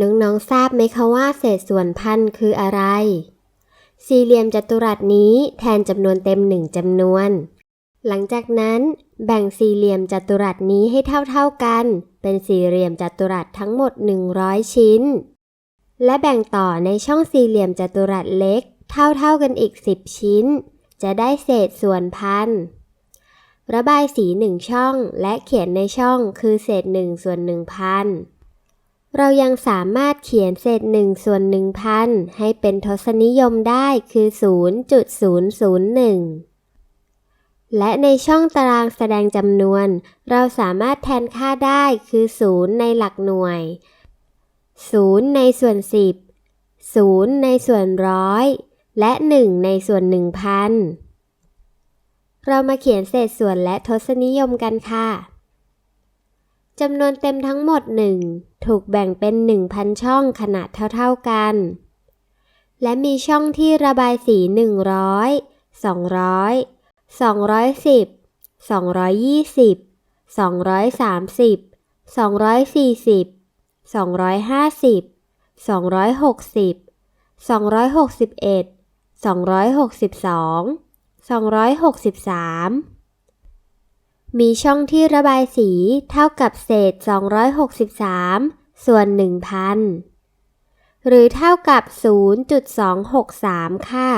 น้องๆทราบไหมคะว่าเศษส่วนพันคืออะไร สี่เหลี่ยมจัตุรัสนี้แทนจำนวนเต็มหนึ่งจำนวน หลังจากนั้น แบ่งสี่เหลี่ยมจัตุรัสนี้ให้เท่าๆกัน เป็นสี่เหลี่ยมจัตุรัสทั้งหมด 100 ชิ้น และแบ่งต่อในช่องสี่เหลี่ยมจัตุรัสเล็ก เท่าๆกันอีก 10 ชิ้น จะได้เศษส่วนพันระบายสีหนึ่งช่องและเขียนในช่องคือเศษหนึ่งส่วนหนึ่งพัน เรายังสามารถเขียนเศษหนึ่งส่วนหนึ่งพันให้เป็นทศนิยมได้คือ 0.001 และในช่องตารางแสดงจำนวน เราสามารถแทนค่าได้คือ 0 ในหลักหน่วย 0 ในส่วน 10 0 ในส่วนร้อยและ 1 ในส่วน 1,000 เรามาเขียนเศษส่วนและทศนิยมกันค่ะ จำนวนเต็มทั้งหมด1ถูกแบ่งเป็น 1,000 ช่องขนาดเท่าๆกัน และมีช่องที่ระบายสี 100 200 210 220 230 240 250 260 261 262 263 มีช่องที่ระบายสีเท่ากับเศษ 263 ส่วน 1,000 หรือเท่ากับ 0.263 ค่ะ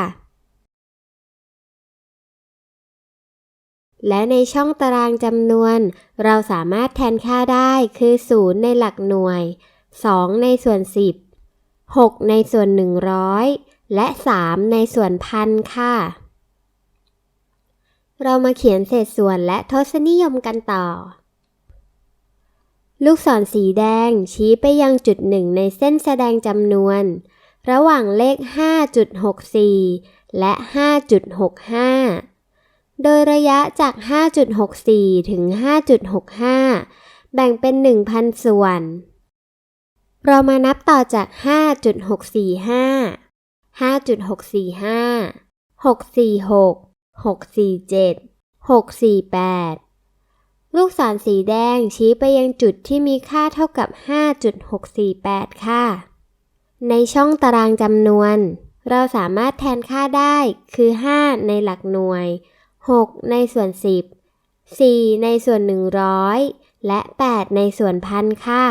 และในช่องตารางจำนวน เราสามารถแทนค่าได้คือ 0 ในหลักหน่วย 2 ในส่วน 10 6 ในส่วน 100 และ 3 ในส่วนพันค่ะ เรามาเขียนเศษส่วนและทศนิยมกันต่อ ลูกศรสีแดงชี้ไปยังจุดหนึ่งในเส้นแสดงจำนวน ระหว่างเลข 5.64 และ 5.65 โดยระยะจาก 5.64 ถึง 5.65 แบ่งเป็น 1,000 ส่วน เรามานับต่อจาก 5.645 5.645 646 647 648 ลูกศรสีแดงชี้ไปยังจุดที่มีค่าเท่ากับ 5.648 ค่ะ ในช่องตารางจำนวน เราสามารถแทนค่าได้คือ 5 ในหลักหน่วย 6 ในส่วน 10 4 ในส่วน 100 และ 8 ในส่วนพันค่ะ